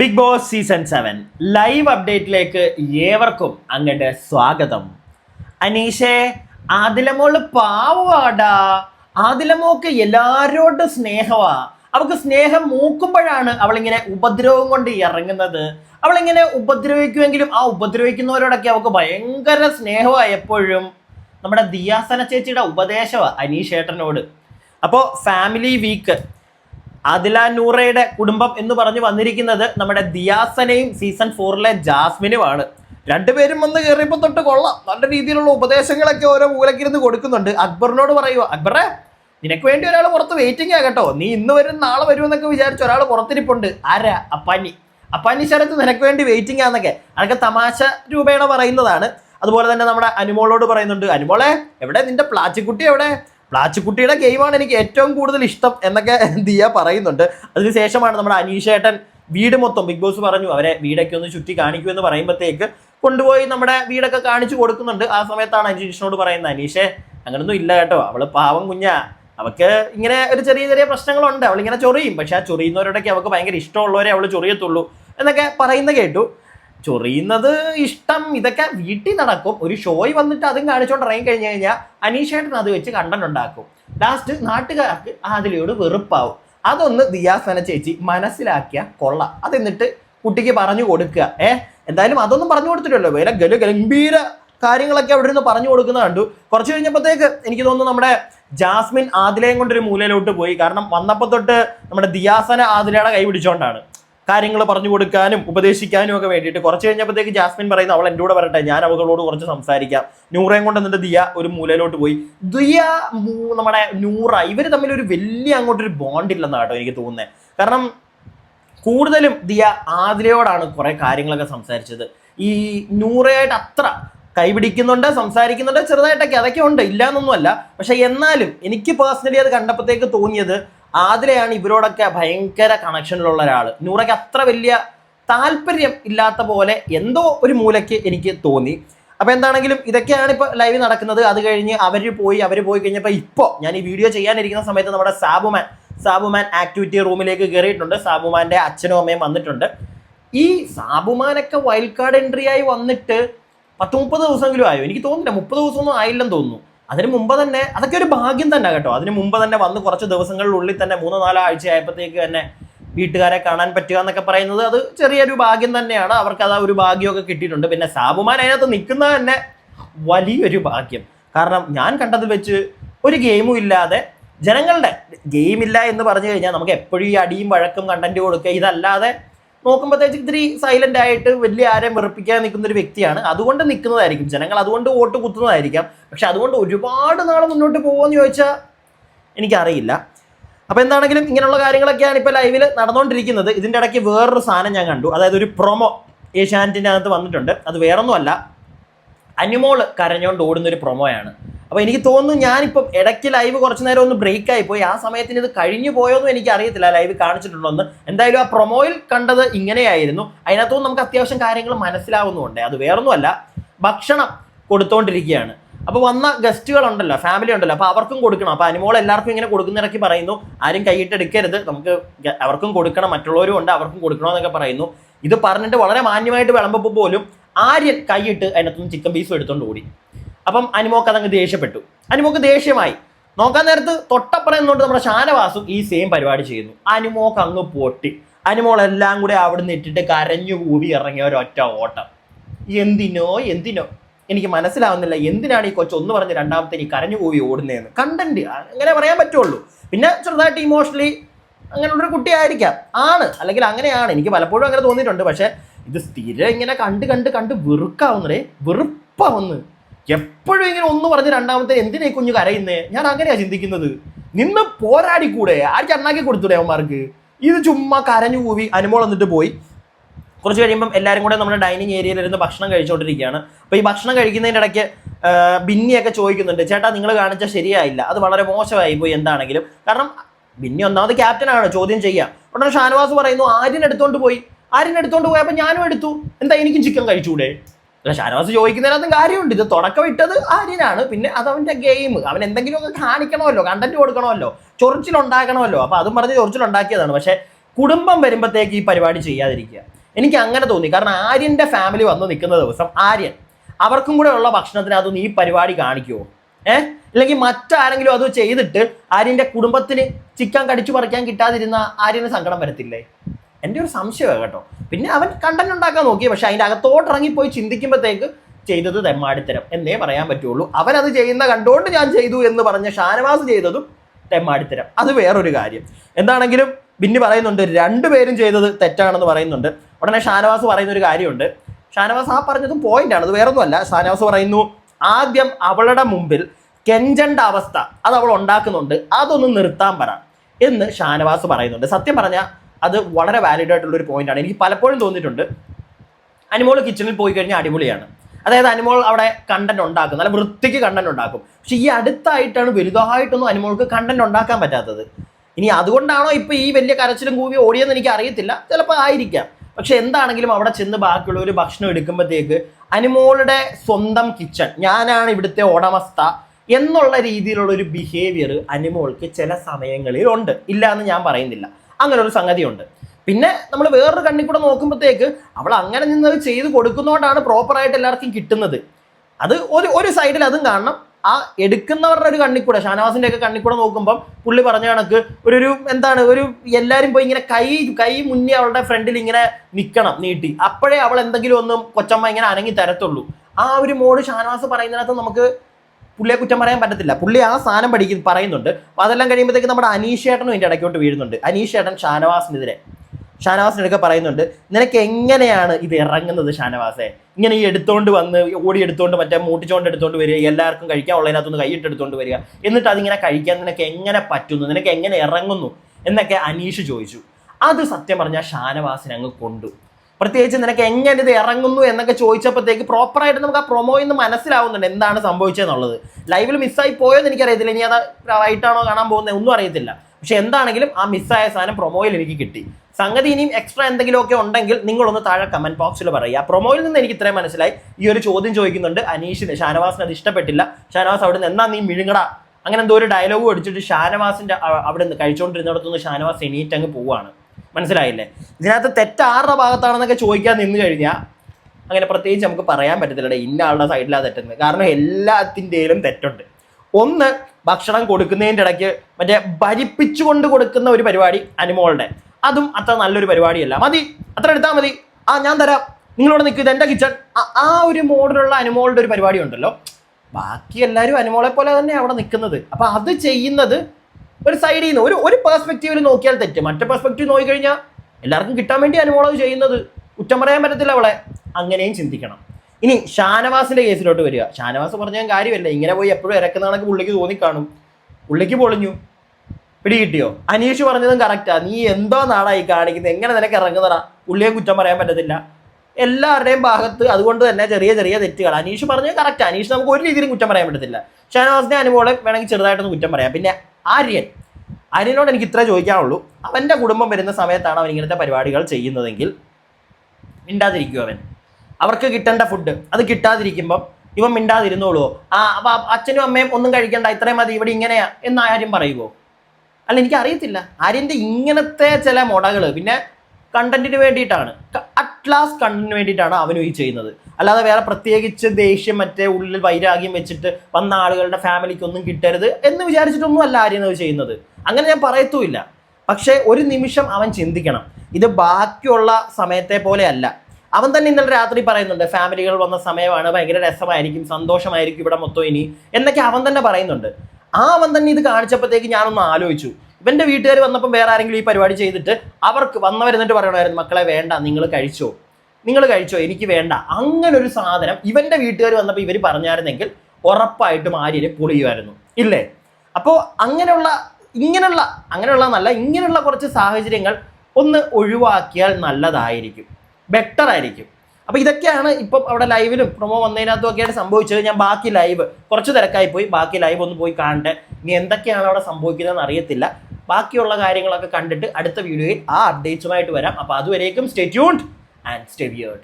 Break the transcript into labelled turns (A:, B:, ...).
A: Big Boss season seven live അപ്ഡേറ്റിലേക്ക് ഏവർക്കും അങ്ങയുടെ സ്വാഗതം. അനീഷേ ആദിലമോൾ പാവാടാ ആദിലമോക്ക് എല്ലാരോടും സ്നേഹവാ. അവൾക്ക് സ്നേഹം മൂക്കുമ്പോഴാണ് അവളിങ്ങനെ ഉപദ്രവം കൊണ്ട് ഇറങ്ങുന്നത്. അവളിങ്ങനെ ഉപദ്രവിക്കുമെങ്കിലും ആ ഉപദ്രവിക്കുന്നവരോടൊക്കെ അവൾക്ക് ഭയങ്കര സ്നേഹമാണ് എപ്പോഴും. നമ്മുടെ ദിയാസന ചേച്ചിയുടെ ഉപദേശമാണ് അനീഷേട്ടനോട്. അപ്പോൾ ഫാമിലി വീക്ക് ആദില നൂറയുടെ കുടുംബം എന്ന് പറഞ്ഞു വന്നിരിക്കുന്നത് നമ്മുടെ ദിയാസനയും സീസൺ ഫോറിലെ ജാസ്മിനുമാണ്. രണ്ടുപേരും വന്ന് കയറിയപ്പോൾ തൊട്ട് കൊള്ളാം. നല്ല രീതിയിലുള്ള ഉപദേശങ്ങളൊക്കെ ഓരോ മൂലക്കിരുന്ന് കൊടുക്കുന്നുണ്ട്. അക്ബറിനോട് പറയുക അക്ബറെ നിനക്ക് വേണ്ടി ഒരാൾ പുറത്ത് വെയിറ്റിംഗ് ആകട്ടോ കേട്ടോ. നീ ഇന്ന് വരും നാളെ വരുമെന്നൊക്കെ വിചാരിച്ചു ഒരാൾ പുറത്തിരിപ്പുണ്ട്. ആരാ? അപ്പാനി. അപ്പാനി ശരത്ത് നിനക്ക് വേണ്ടി വെയിറ്റിംഗ് ആന്നൊക്കെ അതൊക്കെ തമാശ രൂപേണ പറയുന്നതാണ്. അതുപോലെ തന്നെ നമ്മുടെ അനുമോളോട് പറയുന്നുണ്ട് അനുമോളെ എവിടെ? നിന്റെ പ്ലാച്ചിക്കുട്ടി എവിടെ? പ്ലാച്ചിക്കുട്ടിയുടെ ഗെയിമാണ് എനിക്ക് ഏറ്റവും കൂടുതൽ ഇഷ്ടം എന്നൊക്കെ ദിയ പറയുന്നുണ്ട്. അതിനുശേഷമാണ് നമ്മുടെ അനീഷേട്ടൻ വീട് മൊത്തം ബിഗ് ബോസ് പറഞ്ഞു അവരെ വീടൊക്കെ ഒന്ന് ചുറ്റി കാണിക്കൂ എന്ന് പറയുമ്പോഴത്തേക്ക് കൊണ്ടുപോയി നമ്മുടെ വീടൊക്കെ കാണിച്ചു കൊടുക്കുന്നുണ്ട്. ആ സമയത്താണ് അനീഷിനോട് പറയുന്നത് അനീഷേ അങ്ങനൊന്നും ഇല്ല കേട്ടോ അവൾ പാവം കുഞ്ഞാ. അവക്ക് ഇങ്ങനെ ഒരു ചെറിയ ചെറിയ പ്രശ്നങ്ങളുണ്ട് അവളിങ്ങനെ ചൊറിയും. പക്ഷെ ആ ചൊറിയുന്നവരോടൊക്കെ അവൾക്ക് ഭയങ്കര ഇഷ്ടമുള്ളവരെ അവൾ ചൊറിയത്തുള്ളൂ എന്നൊക്കെ പറയുന്ന കേട്ടു. ചൊറിയുന്നത് ഇഷ്ടം. ഇതൊക്കെ വീട്ടിൽ നടക്കും. ഒരു ഷോയി വന്നിട്ട് അതും കാണിച്ചുകൊണ്ട് ഇറങ്ങി കഴിഞ്ഞു കഴിഞ്ഞാൽ അനീഷേട്ടൻ അത് വെച്ച് കണ്ടന്റ് ഉണ്ടാക്കും. ലാസ്റ്റ് നാട്ടുകാർക്ക് അതിലയോട് വെറുപ്പാവും. അതൊന്ന് ദിയാസന ചേച്ചി മനസ്സിലാക്കിയ കൊള്ള. അതെന്നിട്ട് കുട്ടിക്ക് പറഞ്ഞു കൊടുക്കുക. ഏ? എന്തായാലും അതൊന്നും പറഞ്ഞു കൊടുത്തില്ലല്ലോ വേറെ ഗല ഗംഭീര കാര്യങ്ങളൊക്കെ അവിടെ നിന്ന് പറഞ്ഞു കൊടുക്കുന്ന കണ്ടു. കുറച്ച് കഴിഞ്ഞപ്പോഴത്തേക്ക് എനിക്ക് തോന്നുന്നു നമ്മുടെ ജാസ്മിൻ ആദിലയും കൊണ്ടൊരു മൂലയിലോട്ട് പോയി. കാരണം വന്നപ്പോൾ തൊട്ട് നമ്മുടെ ദിയാസന ആദിലയുടെ കൈ പിടിച്ചോണ്ടാണ്. കാര്യങ്ങൾ പറഞ്ഞു കൊടുക്കാനും ഉപദേശിക്കാനും ഒക്കെ വേണ്ടിയിട്ട് കുറച്ച് കഴിഞ്ഞപ്പോഴത്തേക്ക് ജാസ്മിൻ പറയുന്നു അവൾ എന്റെ കൂടെ വരട്ടെ ഞാൻ അവളോട് കുറച്ച് സംസാരിക്കാം. നൂറയും കൊണ്ട് എന്നിട്ട് ദിയ ഒരു മൂലയിലോട്ട് പോയി. ദിയ നമ്മുടെ നൂറ ഇവർ തമ്മിൽ ഒരു വലിയ അങ്ങോട്ടൊരു ബോണ്ട് ഇല്ലെന്നാണ് കേട്ടോ എനിക്ക് തോന്നുന്നത് കാരണം കൂടുതലും ദിയ ആതിരയോടാണ് കുറെ കാര്യങ്ങളൊക്കെ സംസാരിച്ചത്. ഈ നൂറയായിട്ട് അത്ര കൈപിടിക്കുന്നുണ്ട് സംസാരിക്കുന്നുണ്ട് ചെറുതായിട്ടൊക്കെ അതൊക്കെ ഉണ്ട് ഇല്ല എന്നൊന്നുമല്ല പക്ഷെ എന്നാലും എനിക്ക് പേഴ്സണലി അത് കണ്ടപ്പോഴത്തേക്ക് തോന്നിയത് ആതിരയാണ് ഇവരോടൊക്കെ ഭയങ്കര കണക്ഷനിലുള്ള ഒരാൾ നൂറയ്ക്ക് അത്ര വലിയ താല്പര്യം ഇല്ലാത്ത പോലെ എന്തോ ഒരു മൂലയ്ക്ക് എനിക്ക് തോന്നി. അപ്പോൾ എന്താണെങ്കിലും ഇതൊക്കെയാണ് ഇപ്പോൾ ലൈവ് നടക്കുന്നത്. അത് കഴിഞ്ഞ് അവർ പോയി അവർ പോയി കഴിഞ്ഞപ്പോൾ ഇപ്പോൾ ഞാൻ ഈ വീഡിയോ ചെയ്യാനിരിക്കുന്ന സമയത്ത് നമ്മുടെ സാബുമാൻ സാബുമാൻ ആക്ടിവിറ്റി റൂമിലേക്ക് കയറിയിട്ടുണ്ട് സാബുമാന്റെ അച്ഛനും അമ്മയും വന്നിട്ടുണ്ട്. ഈ സാബുമാനൊക്കെ വൈൽഡ് കാർഡ് എൻട്രി ആയി വന്നിട്ട് പത്ത് മുപ്പത് ദിവസമെങ്കിലും ആയോ? എനിക്ക് തോന്നുന്നില്ല. മുപ്പത് ദിവസമൊന്നും ആയില്ലെന്ന് തോന്നുന്നു. അതിന് മുമ്പ് തന്നെ അതൊക്കെ ഒരു ഭാഗ്യം തന്നെ കേട്ടോ. അതിന് മുമ്പ് തന്നെ വന്ന് കുറച്ച് ദിവസങ്ങളിലുള്ളിൽ തന്നെ മൂന്ന് നാലോ ആഴ്ച ആയപ്പോഴത്തേക്ക് തന്നെ വീട്ടുകാരെ കാണാൻ പറ്റുക എന്നൊക്കെ പറയുന്നത് അത് ചെറിയൊരു ഭാഗ്യം തന്നെയാണ്. അവർക്ക് അത് ഒരു ഭാഗ്യമൊക്കെ കിട്ടിയിട്ടുണ്ട്. പിന്നെ സാബുമാൻ അതിനകത്ത് നിൽക്കുന്നത് തന്നെ വലിയൊരു ഭാഗ്യം. കാരണം ഞാൻ കണ്ടത് വെച്ച് ഒരു ഗെയിമും ഇല്ലാതെ ജനങ്ങളുടെ ഗെയിം ഇല്ല എന്ന് പറഞ്ഞു കഴിഞ്ഞാൽ നമുക്ക് എപ്പോഴും ഈ അടിയും വഴക്കും കണ്ടന്റ് കൊടുക്കുക. ഇതല്ലാതെ നോക്കുമ്പോഴത്തേക്ക് ഇത്തിരി സൈലന്റ് ആയിട്ട് വലിയ ആരെയും വെറുപ്പിക്കാൻ നിൽക്കുന്ന ഒരു വ്യക്തിയാണ്. അതുകൊണ്ട് നിൽക്കുന്നതായിരിക്കും ജനങ്ങൾ. അതുകൊണ്ട് വോട്ട് കുത്തുന്നതായിരിക്കാം. പക്ഷെ അതുകൊണ്ട് ഒരുപാട് നാൾ മുന്നോട്ട് പോകുമെന്ന് ചോദിച്ചാൽ എനിക്കറിയില്ല. അപ്പോൾ എന്താണെങ്കിലും ഇങ്ങനെയുള്ള കാര്യങ്ങളൊക്കെയാണ് ഇപ്പോൾ ലൈവിൽ നടന്നുകൊണ്ടിരിക്കുന്നത് ഇതിന്റെ ഇടയ്ക്ക് വേറൊരു സാധനം ഞാൻ കണ്ടു. അതായത് ഒരു പ്രൊമോ ഏഷ്യാനെറ്റിന്റെ അകത്ത് വന്നിട്ടുണ്ട്. അത് വേറൊന്നുമല്ല. അനിമോൾ കരഞ്ഞുകൊണ്ട് ഓടുന്ന ഒരു പ്രൊമോയാണ് അപ്പോൾ എനിക്ക് തോന്നുന്നു ഞാനിപ്പം ഇടയ്ക്ക് ലൈവ് കുറച്ച് നേരം ഒന്ന് ബ്രേക്ക് ആയി പോയി. ആ സമയത്തിന് ഇത് കഴിഞ്ഞു പോയോന്നും എനിക്ക് അറിയത്തില്ല. ലൈവ് കാണിച്ചിട്ടുണ്ടോ എന്ന് എന്തായാലും ആ പ്രൊമോയിൽ കണ്ടത് ഇങ്ങനെയായിരുന്നു. അതിനകത്തുനിന്ന് നമുക്ക് അത്യാവശ്യം കാര്യങ്ങൾ മനസ്സിലാവുന്നുണ്ട്. അത് വേറൊന്നുമല്ല. ഭക്ഷണം കൊടുത്തോണ്ടിരിക്കുകയാണ്. അപ്പോൾ വന്ന ഗസ്റ്റുകൾ ഉണ്ടല്ലോ ഫാമിലി ഉണ്ടല്ലോ. അപ്പോൾ അവർക്കും കൊടുക്കണം. അപ്പോൾ അനുമോൾ എല്ലാവർക്കും ഇങ്ങനെ കൊടുക്കുന്നിടയ്ക്ക് പറയുന്നു. ആരും കൈയിട്ടെടുക്കരുത് നമുക്ക് അവർക്കും കൊടുക്കണം. മറ്റുള്ളവരും ഉണ്ട്. അവർക്കും കൊടുക്കണമെന്നൊക്കെ പറയുന്നു. ഇത് പറഞ്ഞിട്ട് വളരെ മാന്യമായിട്ട് വിളമ്പപ്പോൾ പോലും ആര്യൻ കൈയിട്ട് അതിനകത്തുനിന്ന് ചിക്കൻ പീസും എടുത്തുകൊണ്ട് ഓടി. അപ്പം അനിമോക്ക് അതങ്ങ് ദേഷ്യപ്പെട്ടു. അനിമോക്ക് ദേഷ്യമായി. നോക്കാൻ നേരത്ത് തൊട്ടപ്പുറം നിന്നുകൊണ്ട് നമ്മുടെ ഷാനവാസും ഈ സെയിം പരിപാടി ചെയ്യുന്നു. അനിമോക്ക് അങ്ങ് പൊട്ടി. അനുമോൾ എല്ലാം കൂടെ അവിടെ ഇട്ടിട്ട് കരഞ്ഞു കൂവി ഇറങ്ങിയ ഒരൊറ്റ ഓട്ടം. എന്തിനോ എന്തിനോ. എനിക്ക് മനസ്സിലാവുന്നില്ല എന്തിനാണ് ഈ കൊച്ചു ഒന്ന് പറഞ്ഞ് രണ്ടാമത്തെ ഈ കരഞ്ഞു കൂവി ഓടുന്നതെന്ന് കണ്ടന്റ് അങ്ങനെ പറയാൻ പറ്റുള്ളൂ. പിന്നെ ചെറുതായിട്ട് ഇമോഷണലി അങ്ങനെയുള്ളൊരു കുട്ടിയായിരിക്കാം. ആണ്. അല്ലെങ്കിൽ അങ്ങനെയാണ്. എനിക്ക് പലപ്പോഴും അങ്ങനെ തോന്നിയിട്ടുണ്ട്. പക്ഷെ ഇത് സ്ഥിരം ഇങ്ങനെ കണ്ട് കണ്ട് കണ്ട് വെറുക്കാവുന്നതേ വെറുപ്പാവുന്നു. എപ്പോഴും ഇങ്ങനെ ഒന്ന് പറഞ്ഞ് രണ്ടാമത്തെ എന്തിനാ ഈ കുഞ്ഞു കരയുന്നേ? ഞാൻ അങ്ങനെയാ ചിന്തിക്കുന്നത്. നിന്ന് പോരാടിക്കൂടെ ആർക്ക് അണ്ണാക്കി കൊടുത്തൂടെ അവന്മാർക്ക്? ഇത് ചുമ്മാ കരഞ്ഞു കൂവി അനുമോൾ എന്നിട്ട് പോയി. കുറച്ച് കഴിയുമ്പം എല്ലാവരും കൂടെ നമ്മുടെ ഡൈനിങ് ഏരിയയിൽ ഇരുന്ന് ഭക്ഷണം കഴിച്ചുകൊണ്ടിരിക്കുകയാണ് അപ്പോൾ ഈ ഭക്ഷണം കഴിക്കുന്നതിന്റെ ഇടയ്ക്ക് ബിന്നിയൊക്കെ ചോദിക്കുന്നുണ്ട് ചേട്ടാ നിങ്ങൾ കാണിച്ചാൽ ശരിയായില്ല. അത് വളരെ മോശമായി പോയി എന്താണെങ്കിലും. കാരണം ബിന്നി ഒന്നാമത് ക്യാപ്റ്റനാണ് ചോദ്യം ചെയ്യുക ഉടനെ ഷാനവാസ് പറയുന്നു ആര്യൻ എടുത്തോണ്ട് പോയി. ആര്യൻ എടുത്തോണ്ട് പോയപ്പോൾ ഞാനും എടുത്തു. എന്താ എനിക്കും ചിക്കൻ കഴിച്ചൂടെ? അല്ല ഷാനവാസ് ചോദിക്കുന്നതിനകത്തും കാര്യമുണ്ട്. ഇത് തുടക്കം ഇട്ടത് ആര്യനാണ്. പിന്നെ അത് അവന്റെ ഗെയിം അവൻ എന്തെങ്കിലുമൊക്കെ കാണിക്കണമല്ലോ കണ്ടന്റ് കൊടുക്കണമല്ലോ ചൊറിച്ചിലുണ്ടാക്കണമല്ലോ. അപ്പോൾ അതും പറഞ്ഞ് ചൊറിച്ചിലുണ്ടാക്കിയതാണ്. പക്ഷേ കുടുംബം വരുമ്പോഴത്തേക്ക് ഈ പരിപാടി ചെയ്യാതിരിക്കുക. എനിക്ക് അങ്ങനെ തോന്നി. കാരണം ആര്യന്റെ ഫാമിലി വന്ന് നിൽക്കുന്ന ദിവസം ആര്യൻ അവർക്കും കൂടെ ഉള്ള ഭക്ഷണത്തിന് അതൊന്നും ഈ പരിപാടി കാണിക്കുമോ ഏഹ് ഇല്ലെങ്കിൽ മറ്റാരെങ്കിലും അത് ചെയ്തിട്ട് ആര്യന്റെ കുടുംബത്തിന് ചിക്കൻ കടിച്ചു പറിക്കാൻ കിട്ടാതിരുന്ന ആര്യന് സങ്കടം വരത്തില്ലേ? എന്റെ ഒരു സംശയമാണ് കേട്ടോ. പിന്നെ അവൻ കണ്ടന്റ് ഉണ്ടാക്കാൻ നോക്കി പക്ഷെ അതിന്റെ അകത്തോട്ട് ഇറങ്ങിപ്പോയി ചിന്തിക്കുമ്പോഴത്തേക്ക് ചെയ്തത് തെമ്മാടിത്തരം എന്നേ പറയാൻ പറ്റുള്ളൂ. അവനത് ചെയ്യുന്ന കണ്ടുകൊണ്ട് ഞാൻ ചെയ്തു എന്ന് പറഞ്ഞ ഷാനവാസ് ചെയ്തതും തെമ്മാടിത്തരം. അത് വേറൊരു കാര്യം. എന്താണെങ്കിലും ബിന്നി പറയുന്നുണ്ട് രണ്ടുപേരും ചെയ്തത് തെറ്റാണെന്ന് പറയുന്നുണ്ട്. ഉടനെ ഷാനവാസ് പറയുന്ന ഒരു കാര്യമുണ്ട്. ഷാനവാസ് ആ പറഞ്ഞതും പോയിന്റ് ആണ്. അത് വേറൊന്നുമല്ല. ഷാനവാസ് പറയുന്നു ആദ്യം അവളുടെ മുമ്പിൽ കെഞ്ചണ്ട അവസ്ഥ അത് അവൾ ഉണ്ടാക്കുന്നുണ്ട്. അതൊന്ന് നിർത്താൻ പറ. എന്ന് ഷാനവാസ് പറയുന്നുണ്ട്. സത്യം പറഞ്ഞാൽ അത് വളരെ വാലിഡ് ആയിട്ടുള്ള ഒരു പോയിന്റാണ് എനിക്ക് പലപ്പോഴും തോന്നിയിട്ടുണ്ട്. അനിമോൾ കിച്ചണിൽ പോയി കഴിഞ്ഞാൽ അടിപൊളിയാണ്. അതായത് അനിമോൾ അവിടെ കണ്ടന്റ് ഉണ്ടാക്കും. നല്ല വൃത്തിക്ക് കണ്ടന്റ് ഉണ്ടാക്കും. പക്ഷെ ഈ അടുത്തായിട്ടാണ് വലുതായിട്ടൊന്നും അനിമോൾക്ക് കണ്ടന്റ് ഉണ്ടാക്കാൻ പറ്റാത്തത്. ഇനി അതുകൊണ്ടാണോ ഇപ്പൊ ഈ വലിയ കരച്ചിലും കൂവി ഓടിയെന്ന് എനിക്ക് അറിയത്തില്ല. ചിലപ്പോൾ ആയിരിക്കാം. പക്ഷെ എന്താണെങ്കിലും അവിടെ ചെന്ന് ബാക്കിയുള്ളവർ ഭക്ഷണം എടുക്കുമ്പോഴത്തേക്ക് അനിമോളുടെ സ്വന്തം കിച്ചൺ ഞാനാണ് ഇവിടുത്തെ ഉടമസ്ഥ എന്നുള്ള രീതിയിലുള്ള ഒരു ബിഹേവിയർ അനിമോൾക്ക് ചില സമയങ്ങളിൽ ഉണ്ട്. ഇല്ല എന്ന് ഞാൻ പറയുന്നില്ല. അങ്ങനെ ഒരു സംഗതിയുണ്ട്. പിന്നെ നമ്മൾ വേറൊരു കണ്ണിൽ കൂടെ നോക്കുമ്പോഴത്തേക്ക് അവൾ അങ്ങനെ നിന്ന് അത് ചെയ്ത് കൊടുക്കുന്നതുകൊണ്ടാണ് പ്രോപ്പറായിട്ട് എല്ലാവർക്കും കിട്ടുന്നത്. അത് ഒരു ഒരു സൈഡിൽ അതും കാണണം. ആ എടുക്കുന്നവരുടെ ഒരു കണ്ണിൽ കൂടെ ഷാനവാസിന്റെ ഒക്കെ കണ്ണിൽ കൂടെ നോക്കുമ്പോൾ പുള്ളി പറഞ്ഞ കണക്ക് ഒരു ഒരു എന്താണ് ഒരു എല്ലാവരും പോയി ഇങ്ങനെ കൈ കൈ മുന്നേ അവളുടെ ഫ്രണ്ടിൽ ഇങ്ങനെ നിൽക്കണം നീട്ടി. അപ്പോഴേ അവൾ എന്തെങ്കിലും ഒന്നും കൊച്ചമ്മ ഇങ്ങനെ അനങ്ങി തരത്തുള്ളൂ. ആ ഒരു മോഡ് ഷാനവാസ് പറയുന്നതിനകത്ത് നമുക്ക് പുള്ളിയെ കുറ്റം പറയാൻ പറ്റത്തില്ല. പുള്ളി ആ സാധനം പഠിക്കും പറയുന്നുണ്ട്. അപ്പോൾ അതെല്ലാം കഴിയുമ്പോഴത്തേക്ക് നമ്മുടെ അനീഷ് അനീഷേട്ടനും ഇതിന്റെ ഇടയ്ക്കോട്ട് വീഴുന്നുണ്ട്. അനീഷ് അനീഷേട്ടൻ ഷാനവാസിനെതിരെ. ഷാനവാസിനൊക്കെ പറയുന്നുണ്ട് നിനക്ക് എങ്ങനെയാണ് ഇത് ഇറങ്ങുന്നത് ഷാനവാസെ? ഇങ്ങനെ ഈ എടുത്തോണ്ട് വന്ന് ഓടി എടുത്തോണ്ട് മറ്റേ മൂട്ടിച്ചോണ്ട് എടുത്തോണ്ട് വരിക എല്ലാവർക്കും കഴിക്കാൻ ഉള്ളതിനകത്തുനിന്ന് കൈയിട്ട് എടുത്തോണ്ട് വരിക എന്നിട്ട് അതിങ്ങനെ കഴിക്കാൻ നിനക്ക് എങ്ങനെ പറ്റുന്നു? നിനക്ക് എങ്ങനെ ഇറങ്ങുന്നു? എന്നൊക്കെ അനീഷ് ചോദിച്ചു. അത് സത്യം പറഞ്ഞാൽ ഷാനവാസിനെ അങ്ങ് കൊണ്ടു. പ്രത്യേകിച്ച് നിനക്ക് എങ്ങനെ ഇത് ഇറങ്ങുന്നു എന്നൊക്കെ ചോദിച്ചപ്പോഴത്തേക്ക് പ്രോപ്പറായിട്ട് നമുക്ക് ആ പ്രൊമോയിൽ നിന്ന് മനസ്സിലാവുന്നുണ്ട് എന്താണ് സംഭവിച്ചതെന്നുള്ളത്. ലൈവിൽ മിസ്സായി പോയെന്ന് എനിക്കറിയത്തില്ല. ഇനി അത് റൈറ്റാണോ കാണാൻ പോകുന്നത് ഒന്നും അറിയത്തില്ല. പക്ഷെ എന്താണെങ്കിലും ആ മിസ്സായ സാധനം പ്രൊമോയിൽ എനിക്ക് കിട്ടി. സംഗതി ഇനിയും എക്സ്ട്രാ എന്തെങ്കിലുമൊക്കെ ഉണ്ടെങ്കിൽ നിങ്ങളൊന്ന് താഴെ കമന്റ് ബോക്സിൽ പറയുക. പ്രൊമോയിൽ നിന്ന് എനിക്ക് ഇത്രയും മനസ്സിലായി. ഈ ഒരു ചോദ്യം ചോദിക്കുന്നുണ്ട്. അനീഷിന് ഷാനവാസിന് അത് ഇഷ്ടപ്പെട്ടില്ല. ഷാനവാസ് അവിടെ നിന്ന് എന്നാ നീ മിഴുങ്ങടാ? അങ്ങനെ എന്തോ ഒരു ഡയലോഗ് അടിച്ചിട്ട് ഷാനവാസിന്റെ അവിടെ നിന്ന് കഴിച്ചുകൊണ്ടിരുന്നിടത്തുനിന്ന് ഷാനവാസ് എണീറ്റ് അങ്ങ് പോവാണ്. മനസ്സിലായില്ലേ? ഇതിനകത്ത് തെറ്റ് ആരുടെ ഭാഗത്താണെന്നൊക്കെ ചോദിക്കാൻ നിന്ന് കഴിഞ്ഞാൽ അങ്ങനെ പ്രത്യേകിച്ച് നമുക്ക് പറയാൻ പറ്റത്തില്ല ഇന്ന ആളുടെ സൈഡിലാണ് തെറ്റുന്നത്. കാരണം എല്ലാത്തിന്റെയിലും തെറ്റുണ്ട്. ഒന്ന് ഭക്ഷണം കൊടുക്കുന്നതിന്റെ ഇടയ്ക്ക് മറ്റേ ഭരിപ്പിച്ചുകൊണ്ട് കൊടുക്കുന്ന ഒരു പരിപാടി അനിമോളുടെ. അതും അത്ര നല്ലൊരു പരിപാടിയല്ല. മതി. അത്ര എടുത്താൽ മതി. ആ ഞാൻ തരാം. നിങ്ങളോട് നിൽക്കും. ഇതെന്റെ കിച്ചൺ ആ ഒരു മോഡിലുള്ള അനിമോളുടെ ഒരു പരിപാടി ഉണ്ടല്ലോ. ബാക്കി എല്ലാവരും അനിമോളെ പോലെ തന്നെ അവിടെ നിൽക്കുന്നത്. അപ്പോൾ അത് ചെയ്യുന്നത് ഒരു സൈഡിൽ നിന്ന് ഒരു ഒരു പെർസ്പെക്റ്റീവിൽ നോക്കിയാൽ തെറ്റ്. മറ്റേ പെർസ്പെക്റ്റീവ് നോക്കിക്കഴിഞ്ഞാൽ എല്ലാവർക്കും കിട്ടാൻ വേണ്ടി അനുമോളവ് ചെയ്യുന്നത്. കുറ്റം പറയാൻ പറ്റത്തില്ല അവളെ. അങ്ങനെയും ചിന്തിക്കണം. ഇനി ഷാനവാസിന്റെ കേസിലോട്ട് വരിക. ഷാനവാസ് പറഞ്ഞാൽ കാര്യമല്ല. ഇങ്ങനെ പോയി എപ്പോഴും ഇറക്കുന്ന കണക്ക് പുള്ളിക്ക് തോന്നിക്കാണും. പുള്ളിക്ക് പൊളിഞ്ഞു. പിടി കിട്ടിയോ അനീഷ് പറഞ്ഞതും കറക്റ്റാ നീ എന്തോ നാടായി കാണിക്കുന്നത് എങ്ങനെ നിനക്ക് ഇറങ്ങുന്നതാ പുള്ളിയെ കുറ്റം പറയാൻ പറ്റത്തില്ല. എല്ലാവരുടെയും ഭാഗത്ത് അതുകൊണ്ട് തന്നെ ചെറിയ ചെറിയ തെറ്റുകൾ അനീഷ് പറഞ്ഞത് കറക്റ്റ് അനീഷ് നമുക്ക് ഒരു രീതിയിലും കുറ്റം പറയാൻ പറ്റത്തില്ല. ഷാനവാസിനെ അനുഭവം വേണമെങ്കിൽ ചെറുതായിട്ടൊന്ന് കുറ്റം പറയാം. പിന്നെ ആര്യൻ. ആര്യനോട് എനിക്ക് ഇത്ര ചോദിക്കാനുള്ളൂ. അവന്റെ കുടുംബം വരുന്ന സമയത്താണ് അവൻ ഇങ്ങനത്തെ പരിപാടികൾ ചെയ്യുന്നതെങ്കിൽ മിണ്ടാതിരിക്കും അവൻ? അവർക്ക് കിട്ടേണ്ട ഫുഡ് അത് കിട്ടാതിരിക്കുമ്പം ഇവൻ മിണ്ടാതിരുന്നോളൂ ആ അപ്പം അച്ഛനും അമ്മയും ഒന്നും കഴിക്കണ്ട ഇത്രയും മതി ഇവിടെ ഇങ്ങനെയാ എന്ന് ആര്യം പറയുമോ അല്ല എനിക്ക് അറിയത്തില്ല ആര്യന്റെ ഇങ്ങനത്തെ ചില മുടകൾ പിന്നെ കണ്ടന്റിന് വേണ്ടിയിട്ടാണ്. അറ്റ് ലാസ്റ്റ് കണ്ടന്റിന് വേണ്ടിയിട്ടാണ് അവനും ഈ ചെയ്യുന്നത്. അല്ലാതെ വേറെ പ്രത്യേകിച്ച് ദേഷ്യം മറ്റേ ഉള്ളിൽ വൈരാഗ്യം വെച്ചിട്ട് വന്ന ആളുകളുടെ ഫാമിലിക്കൊന്നും കിട്ടരുത് എന്ന് വിചാരിച്ചിട്ടൊന്നും അല്ല ആര്യൻ അത് ചെയ്യുന്നത്. അങ്ങനെ ഞാൻ പറയത്തുമില്ല. പക്ഷേ ഒരു നിമിഷം അവൻ ചിന്തിക്കണം. ഇത് ബാക്കിയുള്ള സമയത്തെ പോലെ അല്ല അവൻ തന്നെ ഇന്നലെ രാത്രി പറയുന്നുണ്ട് ഫാമിലികൾ വന്ന സമയമാണ് ഭയങ്കര രസമായിരിക്കും സന്തോഷമായിരിക്കും ഇവിടെ മൊത്തം ഇനി എന്നൊക്കെ അവൻ തന്നെ പറയുന്നുണ്ട്. ആ അവൻ തന്നെ ഇത് കാണിച്ചപ്പോഴത്തേക്ക് ഞാനൊന്ന് ആലോചിച്ചു. ഇവന്റെ വീട്ടുകാർ വന്നപ്പം വേറെ ആരെങ്കിലും ഈ പരിപാടി ചെയ്തിട്ട് അവർക്ക് വന്നവരെന്നിട്ട് പറയണമായിരുന്നു മക്കളെ വേണ്ട നിങ്ങൾ കഴിച്ചോ. നിങ്ങൾ കഴിച്ചോ? എനിക്ക് വേണ്ട. അങ്ങനെ ഒരു സാധനം ഇവന്റെ വീട്ടുകാർ വന്നപ്പോൾ ഇവർ പറഞ്ഞായിരുന്നെങ്കിൽ ഉറപ്പായിട്ടും ആര്യരെ പൊളിയുമായിരുന്നു. ഇല്ലേ? അപ്പോൾ അങ്ങനെയുള്ള ഇങ്ങനെയുള്ള അങ്ങനെയുള്ള നല്ല ഇങ്ങനെയുള്ള കുറച്ച് സാഹചര്യങ്ങൾ ഒന്ന് ഒഴിവാക്കിയാൽ നല്ലതായിരിക്കും. ബെറ്റർ ആയിരിക്കും. അപ്പൊ ഇതൊക്കെയാണ് ഇപ്പം അവിടെ ലൈവിലും പ്രൊമോ വന്നതിനകത്തും ഒക്കെയാണ് സംഭവിച്ചത്. ഞാൻ ബാക്കി ലൈവ് കുറച്ച് തിരക്കായി പോയി. ബാക്കി ലൈവ് ഒന്ന് പോയി കാണട്ടെ. ഇനി എന്തൊക്കെയാണ് അവിടെ സംഭവിക്കുന്നതെന്ന് അറിയത്തില്ല. ബാക്കിയുള്ള കാര്യങ്ങളൊക്കെ കണ്ടിട്ട് അടുത്ത വീഡിയോയിൽ ആ അപ്ഡേറ്റ്സുമായിട്ട് വരാം. അപ്പൊ അതുവരേക്കും stay tuned and stay weird.